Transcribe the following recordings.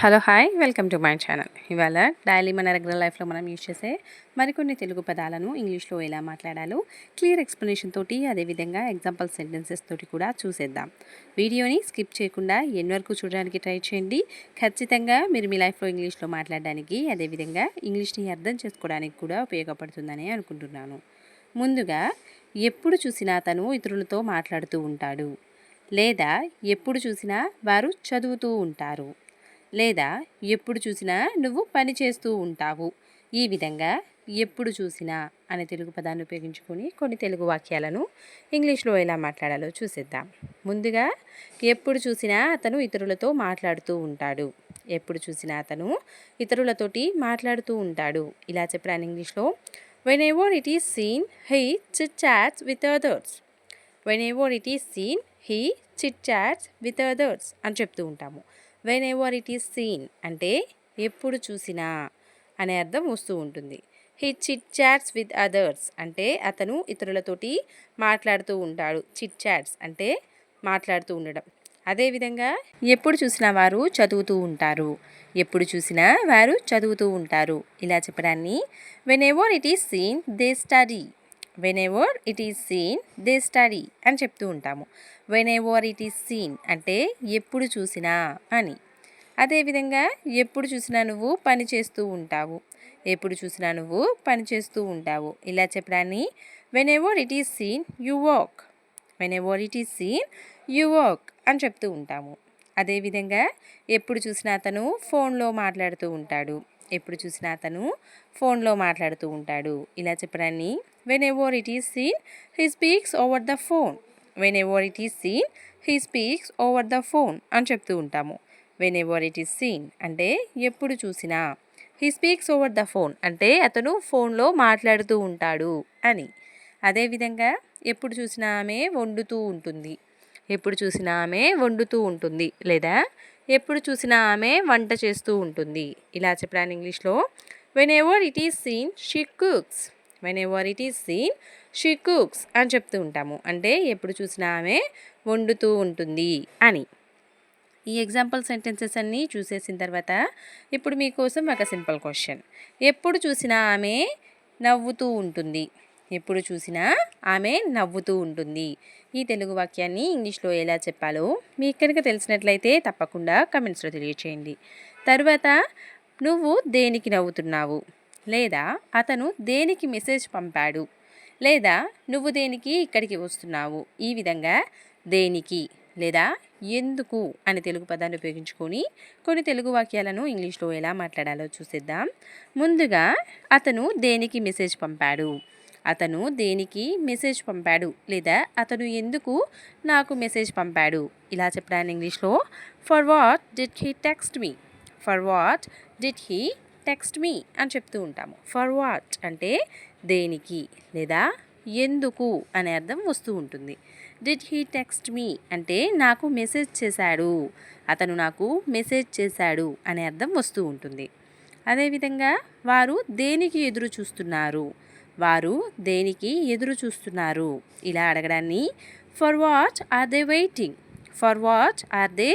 Hello hi. Welcome to my channel. ఇవాళ daily మన regular లైఫ్లో మనం యూజ్ చేసే మరికొన్ని తెలుగు పదాలను ఇంగ్లీష్లో ఎలా మాట్లాడాలో క్లియర్ ఎక్స్ప్లెనేషన్ తోటి అదేవిధంగా ఎగ్జాంపుల్ సెంటెన్సెస్ తోటి కూడా చూసేద్దాం. వీడియోని స్కిప్ చేయకుండా ఎన్ని వరకు చూడడానికి ట్రై చేయండి. ఖచ్చితంగా మీరు మీ లైఫ్లో ఇంగ్లీష్లో మాట్లాడడానికి అదేవిధంగా ఇంగ్లీష్ని అర్థం చేసుకోవడానికి కూడా ఉపయోగపడుతుందని అనుకుంటున్నాను. ముందుగా ఎప్పుడు చూసినా తను ఇతరులతో మాట్లాడుతూ ఉంటాడు. లేదా ఎప్పుడు చూసినా వారు చదువుతూ ఉంటారు. లేదా ఎప్పుడు చూసినా నువ్వు పని చేస్తూ ఉంటావు. ఈ విధంగా ఎప్పుడు చూసినా అనే తెలుగు పదాన్ని ఉపయోగించుకొని కొన్ని తెలుగు వాక్యాలను ఇంగ్లీష్లో ఎలా మాట్లాడాలో చూసేద్దాం. ముందుగా ఎప్పుడు చూసినా అతను ఇతరులతో మాట్లాడుతూ ఉంటాడు. ఎప్పుడు చూసినా అతను ఇతరులతోటి మాట్లాడుతూ ఉంటాడు. ఇలా చెప్పాను ఇంగ్లీష్లో whenever it is seen he chit chats with others whenever it is seen he chit chats with others అని చెప్తూ ఉంటాము. Whenever it is seen అంటే ఎప్పుడు చూసినా అనే అర్థం వస్తూ ఉంటుంది. He chit chats with others అంటే అతను ఇతరులతోటి మాట్లాడుతూ ఉంటాడు. చిట్ చాట్స్ అంటే మాట్లాడుతూ ఉండడం. అదేవిధంగా ఎప్పుడు చూసినా వారు చదువుతూ ఉంటారు. ఎప్పుడు చూసినా వారు చదువుతూ ఉంటారు. ఇలా చెప్పడాన్ని whenever it is seen they study whenever it is seen they study అని చెప్తూ ఉంటాము. Whenever it is seen అంటే ఎప్పుడు చూసినా అని. అదేవిధంగా ఎప్పుడు చూసినా నువ్వు పని చేస్తూ ఉంటావు. ఎప్పుడు చూసినా నువ్వు పని చేస్తూ ఉంటావు. ఇలా చెప్పడాన్ని whenever it is seen you work whenever it is seen you work అని చెప్తూ ఉంటాము. అదేవిధంగా ఎప్పుడు చూసినా అతను ఫోన్లో మాట్లాడుతూ ఉంటాడు. ఎప్పుడు చూసినా అతను ఫోన్లో మాట్లాడుతూ ఉంటాడు. ఇలా చెప్పడాన్ని whenever it is seen he speaks over the phone whenever it is seen he speaks over the phone అని చెప్తూ ఉంటాము. Whenever it is seen అంటే ఎప్పుడు చూసినా. He speaks over the phone అంటే అతను ఫోన్లో మాట్లాడుతూ ఉంటాడు అని. అదేవిధంగా ఎప్పుడు చూసినా ఆమె వండుతూ ఉంటుంది. ఎప్పుడు చూసినా ఆమె వండుతూ ఉంటుంది లేదా ఎప్పుడు చూసినా ఆమె వంట చేస్తూ ఉంటుంది. ఇలా చెప్పడానికి ఇంగ్లీష్లో whenever it is seen she cooks whenever it is seen she cooks అని చెప్తూ ఉంటాము. అంటే ఎప్పుడు చూసినా ఆమె వండుతూ ఉంటుంది అని. ఈ ఎగ్జాంపుల్ సెంటెన్సెస్ అన్నీ చూసేసిన తర్వాత ఇప్పుడు మీకోసం ఒక సింపుల్ క్వశ్చన్. ఎప్పుడు చూసినా ఆమె నవ్వుతూ ఉంటుంది. ఎప్పుడు చూసినా ఆమె నవ్వుతూ ఉంటుంది. ఈ తెలుగు వాక్యాన్ని ఇంగ్లీష్లో ఎలా చెప్పాలో మీకు కనుక తెలిసినట్లయితే తప్పకుండా కమెంట్స్లో తెలియచేయండి. తర్వాత నువ్వు దేనికి నవ్వుతున్నావు? లేదా అతను దేనికి మెసేజ్ పంపాడు? లేదా నువ్వు దేనికి ఇక్కడికి వస్తున్నావు? ఈ విధంగా దేనికి? లేదా ఎందుకు? అనే తెలుగు పదాన్ని ఉపయోగించుకొని కొన్ని తెలుగు వాక్యాలను ఇంగ్లీష్లో ఎలా మాట్లాడాలో చూసేద్దాం. ముందుగా అతను దేనికి మెసేజ్ పంపాడు? అతను దేనికి మెసేజ్ పంపాడు లేదా అతను ఎందుకు నాకు మెసేజ్ పంపాడు? ఇలా చెప్పడానికి ఇంగ్లీష్లో for what did he text me for what did he text me అని చెప్తూ ఉంటాము. ఫర్ వాట్ అంటే దేనికి లేదా ఎందుకు అనే అర్థం వస్తూ ఉంటుంది. డిడ్ హీ టెక్స్ట్ మీ అంటే నాకు మెసేజ్ చేశాడు. అతను నాకు మెసేజ్ చేశాడు అనే అర్థం వస్తూ ఉంటుంది. అదేవిధంగా వారు దేనికి ఎదురు చూస్తున్నారు? వారు దేనికి ఎదురు చూస్తున్నారు? ఇలా అడగడాన్ని for what are they waiting for what are they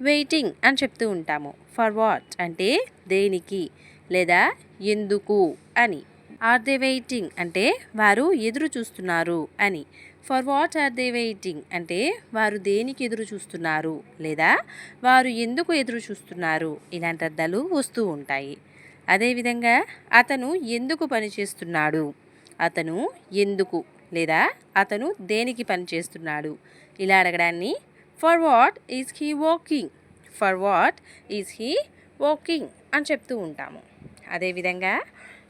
waiting అని చెప్తూ ఉంటాము. ఫర్ వాట్ అంటే దేనికి లేదా ఎందుకు అని. ఆర్ దే వెయిటింగ్ అంటే వారు ఎదురు చూస్తున్నారు అని. For what are they waiting అంటే వారు దేనికి ఎదురు చూస్తున్నారు లేదా వారు ఎందుకు ఎదురు చూస్తున్నారు? ఇలాంటి అర్థాలు వస్తూ ఉంటాయి. అదేవిధంగా అతను ఎందుకు పనిచేస్తున్నాడు అతను ఎందుకు లేదా అతను దేనికి పని చేస్తున్నాడు? ఇలా అడగడాన్ని for what is he walking for what is he walking అని చెప్తూ ఉంటాము. అదేవిధంగా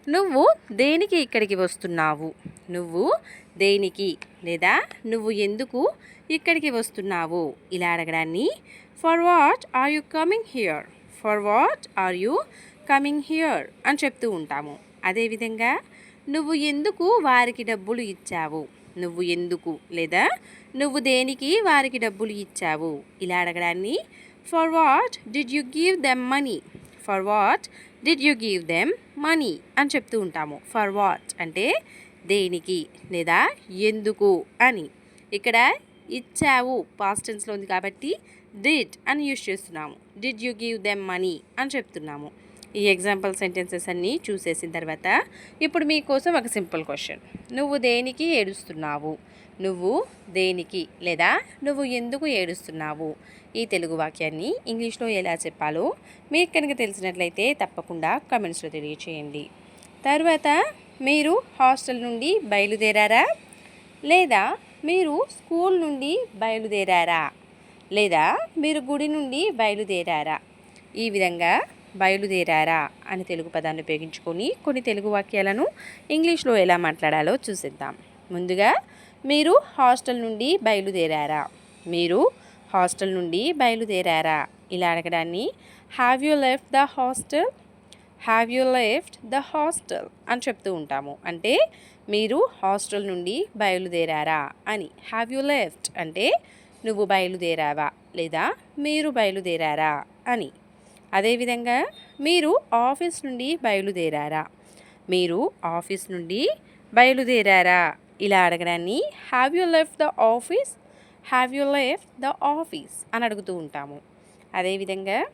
నువ్వు దేనికి ఇక్కడికి వస్తున్నావు? నువ్వు దేనికి లేదా నువ్వు ఎందుకు ఇక్కడికి వస్తున్నావు? ఇలా అడగడాన్ని for what are you coming here for what are you coming here అని చెప్తూ ఉంటాము. అదేవిధంగా నువ్వు ఎందుకు వారికి డబ్బులు ఇచ్చావు? నువ్వు ఎందుకు లేదా? నువ్వు దేనికి వారికి డబ్బులు ఇచ్చావు? ఇలా అడగడాన్ని for what did you give them money for what did you give them money అని చెప్తూ ఉంటాము. ఫర్ వాట్ అంటే దేనికి లేదా ఎందుకు? అని. ఇక్కడ ఇచ్చావు పాస్ట్ టెన్స్లో ఉంది కాబట్టి డిడ్ అని యూస్ చేస్తున్నాము. Did you give them money అని చెప్తున్నాము. ఈ ఎగ్జాంపుల్ సెంటెన్సెస్ అన్నీ చూసేసిన తర్వాత ఇప్పుడు మీకోసం ఒక సింపుల్ క్వశ్చన్ నువ్వు దేనికి ఏడుస్తున్నావు? నువ్వు దేనికి లేదా నువ్వు ఎందుకు ఏడుస్తున్నావు? ఈ తెలుగు వాక్యాన్ని ఇంగ్లీష్లో ఎలా చెప్పాలో మీకు కనుక తెలిసినట్లయితే తప్పకుండా కమెంట్స్లో తెలియచేయండి. తర్వాత మీరు హాస్టల్ నుండి బయలుదేరారా? లేదా మీరు స్కూల్ నుండి బయలుదేరారా? లేదా మీరు గుడి నుండి బయలుదేరారా? ఈ విధంగా బయలుదేరారా అని తెలుగు పదాన్ని ఉపయోగించుకొని కొన్ని తెలుగు వాక్యాలను ఇంగ్లీష్లో ఎలా మాట్లాడాలో చూసిద్దాం. ముందుగా మీరు హాస్టల్ నుండి బయలుదేరారా? మీరు హాస్టల్ నుండి బయలుదేరారా? ఇలా అడగడాన్ని have you left the hostel have you left the hostel అని చెప్తూ ఉంటాము. అంటే మీరు హాస్టల్ నుండి బయలుదేరారా అని. హ్యావ్ యూ లెఫ్ట్ అంటే నువ్వు బయలుదేరావా? లేదా మీరు బయలుదేరారా? అని. అదేవిధంగా మీరు ఆఫీస్ నుండి బయలుదేరారా? మీరు ఆఫీస్ నుండి బయలుదేరారా? ఇలా అడగడాన్ని have you left the office have you left the office అని అడుగుతూ ఉంటాము. అదేవిధంగా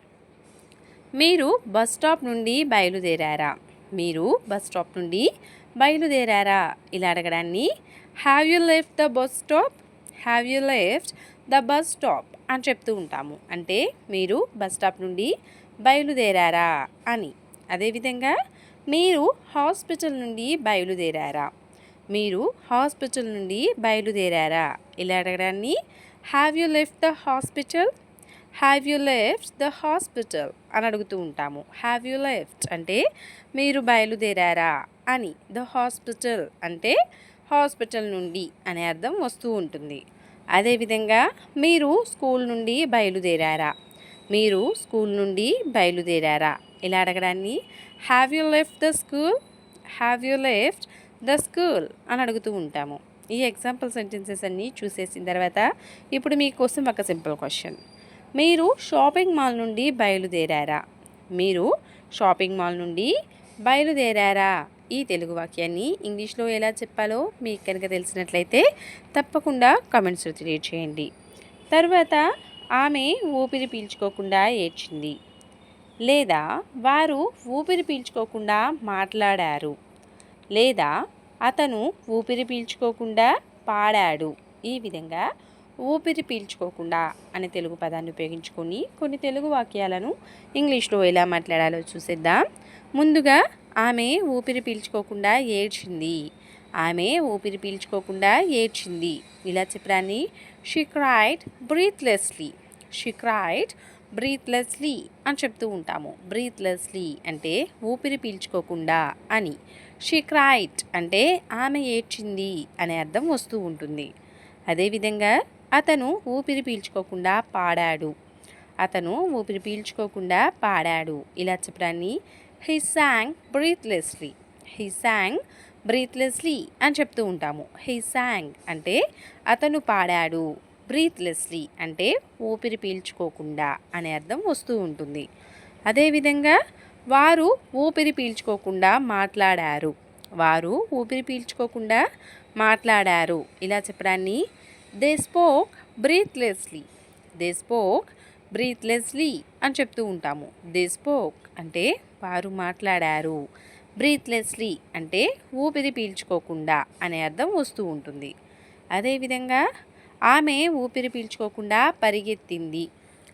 మీరు బస్ స్టాప్ నుండి బయలుదేరారా? మీరు బస్ స్టాప్ నుండి బయలుదేరారా? ఇలా అడగడాన్ని have you left the bus stop have you left the bus stop అని చెప్తూ ఉంటాము. అంటే మీరు బస్ స్టాప్ నుండి బయలుదేరారా అని. అదేవిధంగా మీరు హాస్పిటల్ నుండి బయలుదేరారా. మీరు హాస్పిటల్ నుండి బయలుదేరారా. ఇలా అడగడాన్ని have you left the hospital have you left the hospital అని అడుగుతూ ఉంటాము. హ్యావ్ యూ లెఫ్ట్ అంటే మీరు బయలుదేరారా? అని. ద హాస్పిటల్ అంటే హాస్పిటల్ నుండి అనే అర్థం వస్తూ ఉంటుంది. అదేవిధంగా మీరు స్కూల్ నుండి బయలుదేరారా? మీరు స్కూల్ నుండి బయలుదేరారా? ఇలా అడగడాన్ని? Have you left the school have you left the school అని అడుగుతూ ఉంటాము. ఈ ఎగ్జాంపుల్ సెంటెన్సెస్ అన్నీ చూసేసిన తర్వాత ఇప్పుడు మీకోసం ఒక సింపుల్ క్వశ్చన్ మీరు షాపింగ్ మాల్ నుండి బయలుదేరారా? మీరు షాపింగ్ మాల్ నుండి బయలుదేరారా? ఈ తెలుగు వాక్యాన్ని ఇంగ్లీష్లో ఎలా చెప్పాలో మీకు కనుక తెలిసినట్లయితే తప్పకుండా కమెంట్స్ తెలియచేయండి. తర్వాత ఆమె ఊపిరి పీల్చుకోకుండా ఏడ్చింది. లేదా వారు ఊపిరి పీల్చుకోకుండా మాట్లాడారు. లేదా అతను ఊపిరి పీల్చుకోకుండా పాడాడు. ఈ విధంగా ఊపిరి పీల్చుకోకుండా అనే తెలుగు పదాన్ని ఉపయోగించుకొని కొన్ని తెలుగు వాక్యాలను ఇంగ్లీష్లో ఎలా మాట్లాడాలో చూసేద్దాం. ముందుగా ఆమె ఊపిరి పీల్చుకోకుండా ఏడ్చింది. ఆమె ఊపిరి పీల్చుకోకుండా ఏడ్చింది. ఇలా చెప్పడాన్ని she cried breathlessly she cried breathlessly అని చెప్తూ ఉంటాము. బ్రీత్లెస్లీ అంటే ఊపిరి పీల్చుకోకుండా అని. షీ క్రైట్ అంటే ఆమె ఏడ్చింది అనే అర్థం వస్తూ ఉంటుంది. అదేవిధంగా అతను ఊపిరి పీల్చుకోకుండా పాడాడు. అతను ఊపిరి పీల్చుకోకుండా పాడాడు. ఇలా చెప్పడాన్ని he sang breathlessly he sang breathlessly అని చెప్తూ ఉంటాము. హీ సాంగ్ అంటే అతను పాడాడు. బ్రీత్లెస్లీ అంటే ఊపిరి పీల్చుకోకుండా అనే అర్థం వస్తూ ఉంటుంది. అదేవిధంగా వారు ఊపిరి పీల్చుకోకుండా మాట్లాడారు. వారు ఊపిరి పీల్చుకోకుండా మాట్లాడారు. ఇలా చెప్పడాన్ని they spoke breathlessly they spoke breathlessly అని చెప్తూ ఉంటాము. దే స్పోక్ అంటే వారు మాట్లాడారు. బ్రీత్లెస్లీ అంటే ఊపిరి పీల్చుకోకుండా అనే అర్థం వస్తూ ఉంటుంది. అదేవిధంగా ఆమె ఊపిరి పీల్చుకోకుండా పరిగెత్తింది.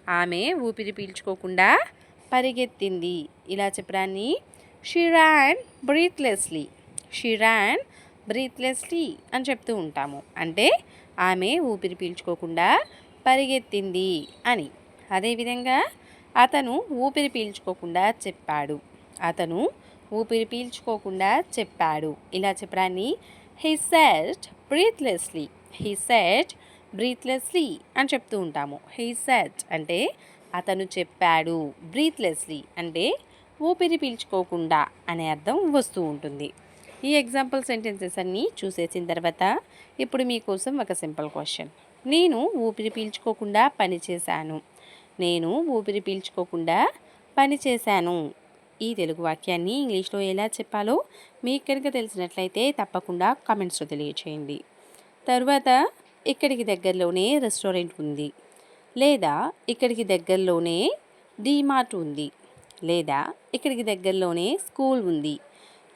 ఆమె ఊపిరి పీల్చుకోకుండా పరిగెత్తింది. ఇలా చెప్పడాన్ని షిరాన్ బ్రీత్లెస్లీ షిరాన్ బ్రీత్లెస్లీ అని చెప్తూ ఉంటాము. అంటే ఆమె ఊపిరి పీల్చుకోకుండా పరిగెత్తింది అని. అదేవిధంగా అతను ఊపిరి పీల్చుకోకుండా చెప్పాడు. అతను ఊపిరి పీల్చుకోకుండా చెప్పాడు. ఇలా చెప్పడాన్ని he said breathlessly he said breathlessly అని చెప్తూ ఉంటాము. హీ సెట్ అంటే అతను చెప్పాడు బ్రీత్లెస్లీ అంటే ఊపిరి పీల్చుకోకుండా అనే అర్థం వస్తూ ఉంటుంది. ఈ ఎగ్జాంపుల్ సెంటెన్సెస్ అన్నీ చూసేసిన తర్వాత ఇప్పుడు మీకోసం ఒక సింపుల్ క్వశ్చన్ నేను ఊపిరి పీల్చుకోకుండా పనిచేశాను నేను ఊపిరి పీల్చుకోకుండా పనిచేశాను ఈ తెలుగు వాక్యాన్ని ఇంగ్లీష్లో ఎలా చెప్పాలో మీకు కనుక తెలిసినట్లయితే తప్పకుండా కామెంట్స్లో తెలియచేయండి. తర్వాత ఇక్కడికి దగ్గరలోనే రెస్టారెంట్ ఉంది. లేదా ఇక్కడికి దగ్గరలోనే డీమార్ట్ ఉంది. లేదా ఇక్కడికి దగ్గరలోనే స్కూల్ ఉంది.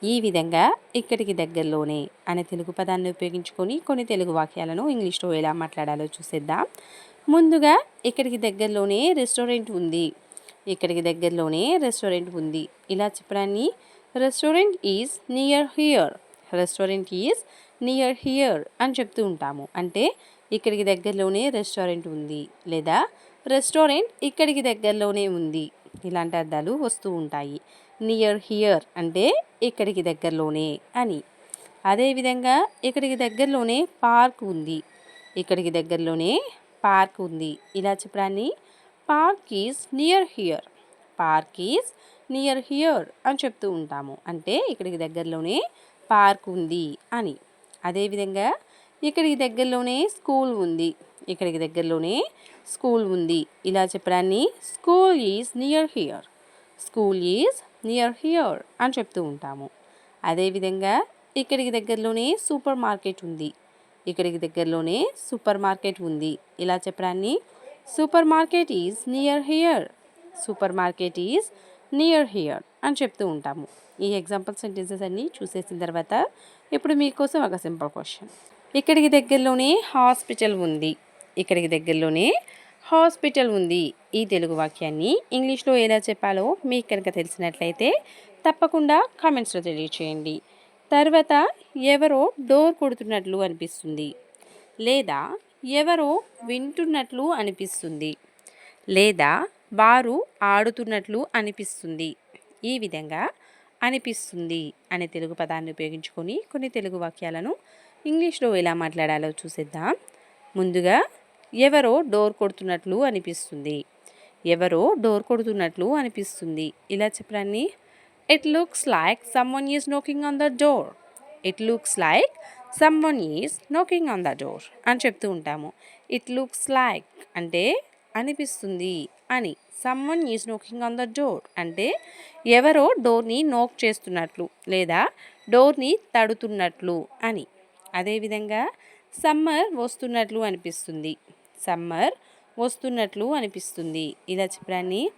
ఈ విధంగా ఇక్కడికి దగ్గరలోనే అనే తెలుగు పదాన్ని ఉపయోగించుకొని కొన్ని తెలుగు వాక్యాలను ఇంగ్లీష్లో ఎలా మాట్లాడాలో చూసేద్దాం. ముందుగా ఇక్కడికి దగ్గరలోనే రెస్టారెంట్ ఉంది. ఇక్కడికి దగ్గరలోనే రెస్టారెంట్ ఉంది. ఇలా చెప్పడాన్ని restaurant is near here. Restaurant is near here అని చెప్తూ ఉంటాము. అంటే ఇక్కడికి దగ్గరలోనే రెస్టారెంట్ ఉంది లేదా రెస్టారెంట్ ఇక్కడికి దగ్గరలోనే ఉంది ఇలాంటి అర్థాలు వస్తూ ఉంటాయి. నియర్ హియర్ అంటే ఇక్కడికి దగ్గరలోనే అని. అదేవిధంగా ఇక్కడికి దగ్గరలోనే పార్క్ ఉంది. ఇక్కడికి దగ్గరలోనే పార్క్ ఉంది. ఇలా చెప్పడాన్ని park is near here. Park is near here అని చెప్తూ ఉంటాము. అంటే ఇక్కడికి దగ్గరలోనే పార్క్ ఉంది అని. అదేవిధంగా ఇక్కడికి దగ్గరలోనే స్కూల్ ఉంది. ఇక్కడికి దగ్గరలోనే స్కూల్ ఉంది. ఇలా చెప్పడాన్ని school is near here. School is near here అని చెప్తూ ఉంటాము. అదేవిధంగా ఇక్కడికి దగ్గరలోనే సూపర్ మార్కెట్ ఉంది. ఇక్కడికి దగ్గరలోనే సూపర్ మార్కెట్ ఉంది. ఇలా చెప్పడాన్ని supermarket is near here. Supermarket is near here అని చెప్తూ ఉంటాము. ఈ ఎగ్జాంపుల్ సెంటెన్సెస్ అన్నీ చూసేసిన తర్వాత ఇప్పుడు మీకోసం ఒక సింపుల్ క్వశ్చన్ ఇక్కడికి దగ్గరలోనే హాస్పిటల్ ఉంది. ఇక్కడికి దగ్గరలోనే హాస్పిటల్ ఉంది. ఈ తెలుగు వాక్యాన్ని ఇంగ్లీష్లో ఎలా చెప్పాలో మీకు కనుక తెలిసినట్లయితే తప్పకుండా కామెంట్స్లో తెలియచేయండి. తర్వాత ఎవరో డోర్ కొడుతున్నట్లు అనిపిస్తుంది. లేదా ఎవరో వింటున్నట్లు అనిపిస్తుంది. లేదా వారు ఆడుతున్నట్లు అనిపిస్తుంది. ఈ విధంగా అనిపిస్తుంది అనే తెలుగు పదాన్ని ఉపయోగించుకొని కొన్ని తెలుగు వాక్యాలను ఇంగ్లీష్లో ఎలా మాట్లాడాలో చూసేద్దాం. ముందుగా ఎవరో డోర్ కొడుతున్నట్లు అనిపిస్తుంది. ఎవరో డోర్ కొడుతున్నట్లు అనిపిస్తుంది. ఇలా చెప్పడాన్ని it looks like someone is knocking on the door it looks like someone is knocking on the door అని చెప్తూ ఉంటాము. ఇట్ లుక్స్ లైక్ అంటే అనిపిస్తుంది అని. Someone is knocking on the door అంటే ఎవరో డోర్ని నోక్ చేస్తున్నట్లు లేదా డోర్ని తడుతున్నట్లు అని. అదేవిధంగా సమ్మర్ వస్తున్నట్లు అనిపిస్తుంది. సమ్మర్ వస్తున్నట్లు అనిపిస్తుంది. ఇలా చెప్పడాన్ని.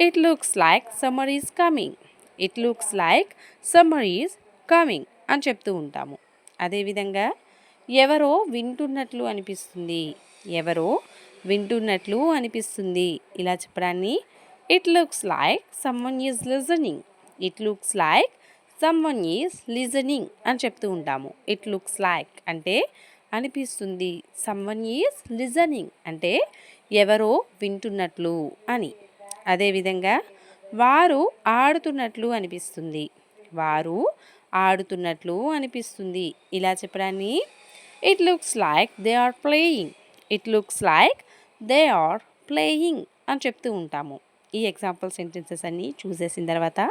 It looks like summer is coming it looks like summer is coming అని చెప్తూ ఉంటాము. అదేవిధంగా ఎవరో వింటున్నట్లు అనిపిస్తుంది. ఎవరో వింటున్నట్లు అనిపిస్తుంది. ఇలా చెప్పడాన్ని it looks like someone is listening it looks like someone is listening అని చెప్తూ ఉంటాము. ఇట్ లుక్స్ లైక్ అంటే అనిపిస్తుంది. సమ్వన్ ఈజ్ లిజనింగ్ అంటే ఎవరో వింటున్నట్లు అని. అదేవిధంగా వారు ఆడుతున్నట్లు అనిపిస్తుంది. వారు ఆడుతున్నట్లు అనిపిస్తుంది ఇలా చెప్పడాన్ని it looks like they are playing it looks like they are playing అని చెప్తూ ఉంటాము. ఈ ఎగ్జాంపుల్ సెంటెన్సెస్ అన్నీ చూసేసిన తర్వాత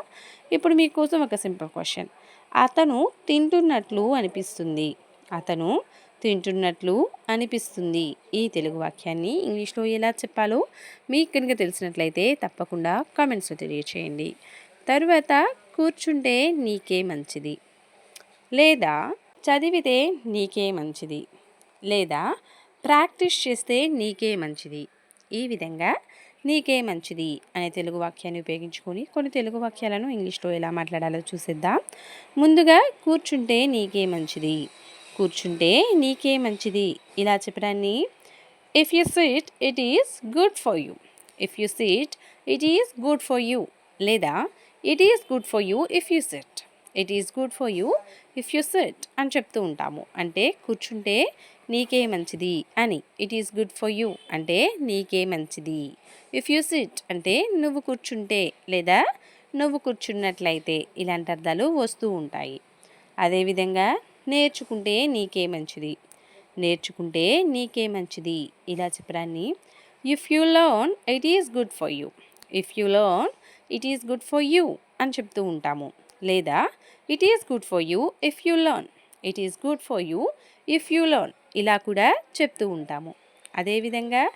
ఇప్పుడు మీకోసం ఒక సింపుల్ క్వశ్చన్. అతను తింటున్నట్లు అనిపిస్తుంది. అతను తింటున్నట్లు అనిపిస్తుంది. ఈ తెలుగు వాక్యాన్ని ఇంగ్లీష్లో ఎలా చెప్పాలో మీకు కనుక తెలిసినట్లయితే తప్పకుండా కామెంట్స్లో తెలియచేయండి. తరువాత కూర్చుంటే నీకే మంచిది. లేదా చదివితే నీకే మంచిది. లేదా ప్రాక్టీస్ చేస్తే నీకే మంచిది. ఈ విధంగా నీకే మంచిది అనే తెలుగు వాక్యాన్ని ఉపయోగించుకొని కొన్ని తెలుగు వాక్యాలను ఇంగ్లీష్లో ఎలా మాట్లాడాలో చూసేద్దాం. ముందుగా కూర్చుంటే నీకే మంచిది. కూర్చుంటే నీకే మంచిది. ఇలా చెప్పడాన్ని. If you sit it is good for you if you sit it is good for you లేదా it is good for you if you sit it is good for you if you sit అని చెప్తూ ఉంటాము. అంటే కూర్చుంటే నీకే మంచిది అని. It is good for you అంటే నీకే మంచిది. ఇఫ్ యూ సిట్ అంటే నువ్వు కూర్చుంటే లేదా నువ్వు కూర్చున్నట్లయితే ఇలాంటి అర్థాలు వస్తూ ఉంటాయి. అదేవిధంగా నేర్చుకుంటే నీకే మంచిది. నేర్చుకుంటే నీకే మంచిది. ఇలా చెప్పడాన్ని. If you learn it is good for you if you learn it is good for you అని చెప్తూ ఉంటాము. లేదా it is good for you if you learn it is good for you if you learn ఇలా కూడా చెప్తూ ఉంటాము. అదేవిధంగా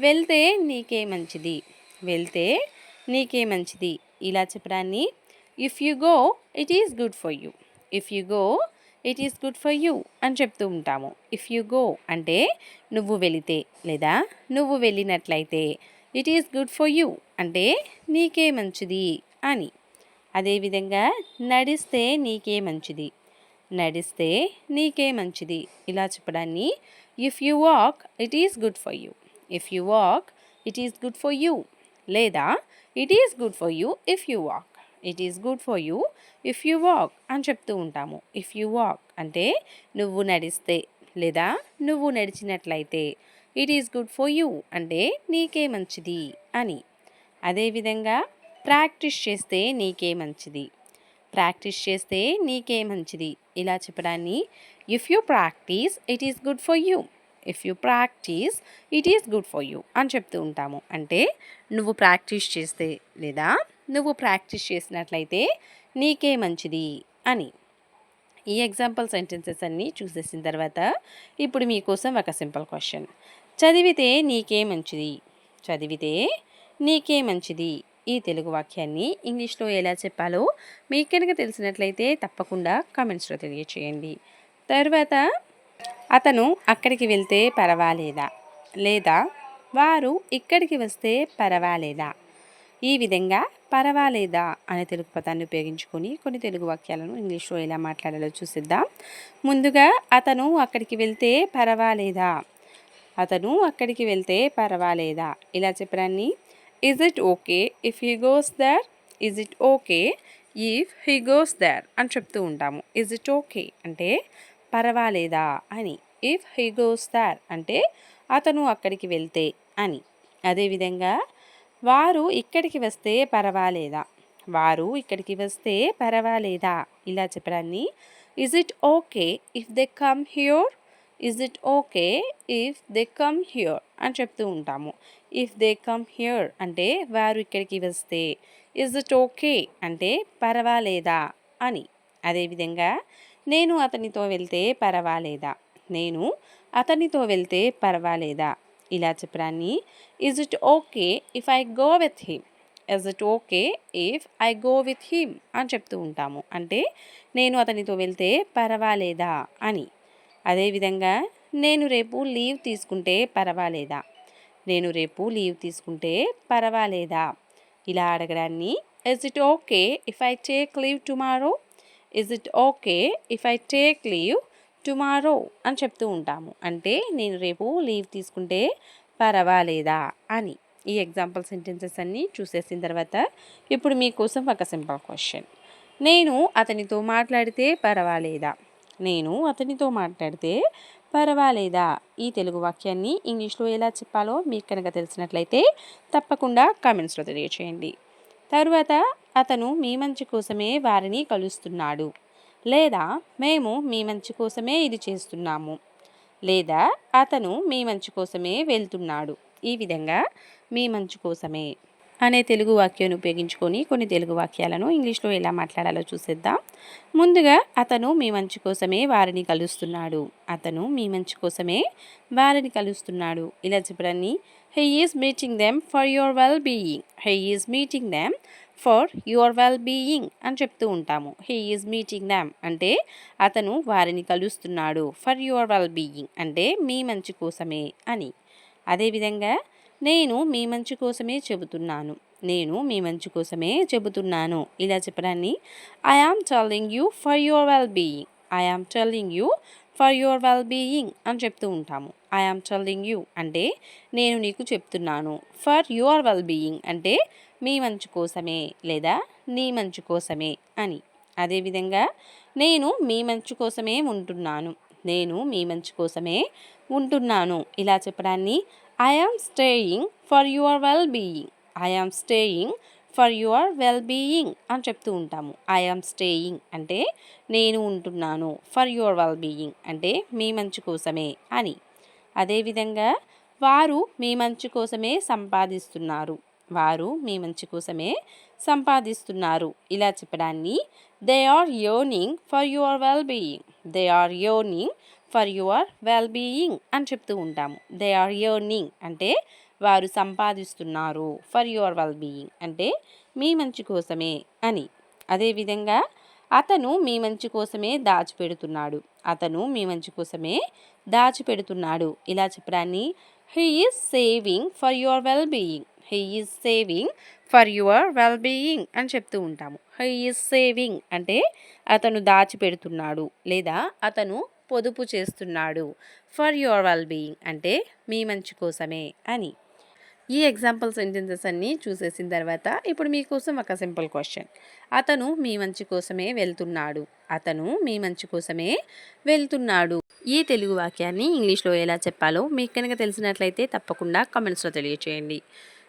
వెళ్తే నీకే మంచిది. వెళ్తే నీకే మంచిది. ఇలా చెప్పడాన్ని if you go it is good for you if you go it is good for you అని చెప్తూ ఉంటాము. ఇఫ్ యు గో అంటే నువ్వు వెళితే లేదా నువ్వు వెళ్ళినట్లయితే it is good for you అంటే నీకే మంచిది అని. అదేవిధంగా నడిస్తే నీకే మంచిది నడిస్తే నీకే మంచిది. ఇలా చెప్పడాన్ని if you walk it is good for you if you walk it is good for you లేదా it is good for you if you walk it is good for you if you walk అని చెప్తూ ఉంటాము. If you walk అంటే నువ్వు నడిస్తే లేదా నువ్వు నడిచినట్లయితే it is good for you అంటే నీకే మంచిది అని. అదేవిధంగా ప్రాక్టీస్ చేస్తే నీకే మంచిది ప్రాక్టీస్ చేస్తే నీకే మంచిది. ఇలా చెప్పడాన్ని if you practise it is good for you if you practise it is good for you అని చెప్తూ ఉంటాము. అంటే నువ్వు ప్రాక్టీస్ చేస్తే లేదా నువ్వు ప్రాక్టీస్ చేసినట్లయితే నీకే మంచిది అని. ఈ ఎగ్జాంపుల్ సెంటెన్సెస్ అన్నీ చూసేసిన తర్వాత ఇప్పుడు మీకోసం ఒక సింపుల్ క్వశ్చన్. చదివితే నీకే మంచిది. చదివితే నీకే మంచిది. ఈ తెలుగు వాక్యాన్ని ఇంగ్లీష్లో ఎలా చెప్పాలో మీకు కనుక తెలిసినట్లయితే తప్పకుండా కామెంట్స్లో తెలియచేయండి. తర్వాత అతను అక్కడికి వెళ్తే పర్వాలేదా? లేదా వారు ఇక్కడికి వస్తే పర్వాలేదా? ఈ విధంగా పర్వాలేదా? అనే తెలుగు పదాన్ని ఉపయోగించుకొని కొన్ని తెలుగు వాక్యాలను ఇంగ్లీష్లో ఎలా మాట్లాడాలో చూసిద్దాం. ముందుగా అతను అక్కడికి వెళ్తే పర్వాలేదా? అతను అక్కడికి వెళ్తే పర్వాలేదా? ఇలా చెప్పడాన్ని is it okay if he goes there is it okay if he goes there అని చెప్తూ ఉంటాము. ఈజ్ ఇట్ ఓకే అంటే పర్వాలేదా అని. ఇఫ్ హీ గోస్ దర్ అంటే అతను అక్కడికి వెళ్తే అని. అదేవిధంగా వారు ఇక్కడికి వస్తే పర్వాలేదా? వారు ఇక్కడికి వస్తే పర్వాలేదా? ఇలా చెప్పడాన్ని. Is it okay if they come here is it okay if they come here అని చెప్తూ ఉంటాము. ఇఫ్ దే కమ్ హియర్ అంటే వారు ఇక్కడికి వస్తే. ఇజ్ ఇట్ ఓకే అంటే పర్వాలేదా అని. అదేవిధంగా నేను అతనితో వెళ్తే పర్వాలేదా? నేను అతనితో వెళ్తే పర్వాలేదా? ఇలా చెప్పడాన్ని. Is it okay if I go with him is it okay if I go with him అని చెప్తూ ఉంటాము. అంటే నేను అతనితో వెళ్తే పర్వాలేదా అని. అదేవిధంగా నేను రేపు లీవ్ తీసుకుంటే పర్వాలేదా? నేను రేపు లీవ్ తీసుకుంటే పర్వాలేదా? ఇలా అడగడాన్ని is it okay if I take leave tomorrow is it okay if I take leave tomorrow అని చెప్తూ ఉంటాము. అంటే నేను రేపు లీవ్ తీసుకుంటే పర్వాలేదా అని. ఈ ఎగ్జాంపుల్ సెంటెన్సెస్ అన్నీ చూసేసిన తర్వాత ఇప్పుడు మీకోసం ఒక సింపుల్ క్వశ్చన్ నేను అతనితో మాట్లాడితే పర్వాలేదా? నేను అతనితో మాట్లాడితే పర్వాలేదా? ఈ తెలుగు వాక్యాన్ని ఇంగ్లీష్లో ఎలా చెప్పాలో మీకు కనుక తెలిసినట్లయితే తప్పకుండా కామెంట్స్లో తెలియచేయండి. తరువాత అతను మీ మంచి కోసమే వారిని కలుస్తున్నాడు. లేదా మేము మీ మంచి కోసమే ఇది చేస్తున్నాము. లేదా అతను మీ మంచి కోసమే వెళ్తున్నాడు. ఈ విధంగా మీ మంచి కోసమే. అనే తెలుగు వాక్యాన్ని ఉపయోగించుకొని కొన్ని తెలుగు వాక్యాలను ఇంగ్లీష్లో ఎలా మాట్లాడాలో చూసేద్దాం. ముందుగా అతను మీ మంచి కోసమే వారిని కలుస్తున్నాడు. అతను మీ మంచి కోసమే వారిని కలుస్తున్నాడు. ఇలా చెప్పడాన్ని he is meeting them for your well being he is meeting them for your well being అని చెప్తూ ఉంటాము. హీ ఈజ్ మీటింగ్ దామ్ అంటే అతను వారిని కలుస్తున్నాడు. ఫర్ యువర్ వెల్ బీయింగ్ అంటే మీ మంచి కోసమే అని. అదేవిధంగా నేను మీ మంచి కోసమే చెబుతున్నాను. నేను మీ మంచి కోసమే చెబుతున్నాను. ఇలా చెప్పడాన్ని I am telling you for your well being I am telling you for your well being అని చెప్తూ ఉంటాము. ఐ ఆమ్ టెల్లింగ్ యూ అంటే నేను నీకు చెప్తున్నాను. ఫర్ యువర్ వెల్ బీయింగ్ అంటే మీ మంచి కోసమే లేదా నీ మంచి కోసమే అని. అదేవిధంగా నేను మీ మంచి కోసమే ఉంటున్నాను. నేను మీ మంచి కోసమే ఉంటున్నాను. ఇలా చెప్పడాన్ని I am staying for your well being I am staying for your well being అని చెప్తూ ఉంటాము. ఐ స్టేయింగ్ అంటే నేను ఉంటున్నాను ఫర్ యువర్ వెల్ బీయింగ్ అంటే మీ మంచి కోసమే అని. అదేవిధంగా వారు మీ మంచి కోసమే సంపాదిస్తున్నారు. వారు మీ మంచి కోసమే సంపాదిస్తున్నారు. ఇలా చెప్పడాన్ని they are earning for your well being they are earning for your well being అని చెప్తూ ఉంటాము. దే ఆర్ ఎర్నింగ్ అంటే వారు సంపాదిస్తున్నారు. ఫర్ యువర్ వెల్ బీయింగ్ అంటే మీ మంచి కోసమే అని. అదేవిధంగా అతను మీ మంచి కోసమే దాచిపెడుతున్నాడు. అతను మీ మంచి కోసమే దాచిపెడుతున్నాడు. ఇలా చెప్పడాన్ని he is saving for your well being he is saving for your well being అని చెప్తూ ఉంటాము. హీ ఈజ్ సేవింగ్ అంటే అతను దాచిపెడుతున్నాడు లేదా అతను పొదుపు చేస్తున్నాడు. ఫర్ యువర్ వెల్ బీయింగ్ అంటే మీ మంచి కోసమే అని. ఈ ఎగ్జాంపుల్ సెంటెన్సెస్ అన్నీ చూసేసిన తర్వాత ఇప్పుడు మీకోసం ఒక సింపుల్ క్వశ్చన్ అతను మీ మంచి కోసమే వెళ్తున్నాడు. అతను మీ మంచి కోసమే వెళ్తున్నాడు. ఈ తెలుగు వాక్యాన్ని ఇంగ్లీష్లో ఎలా చెప్పాలో మీకు కనుక తెలిసినట్లయితే తప్పకుండా కమెంట్స్లో తెలియచేయండి.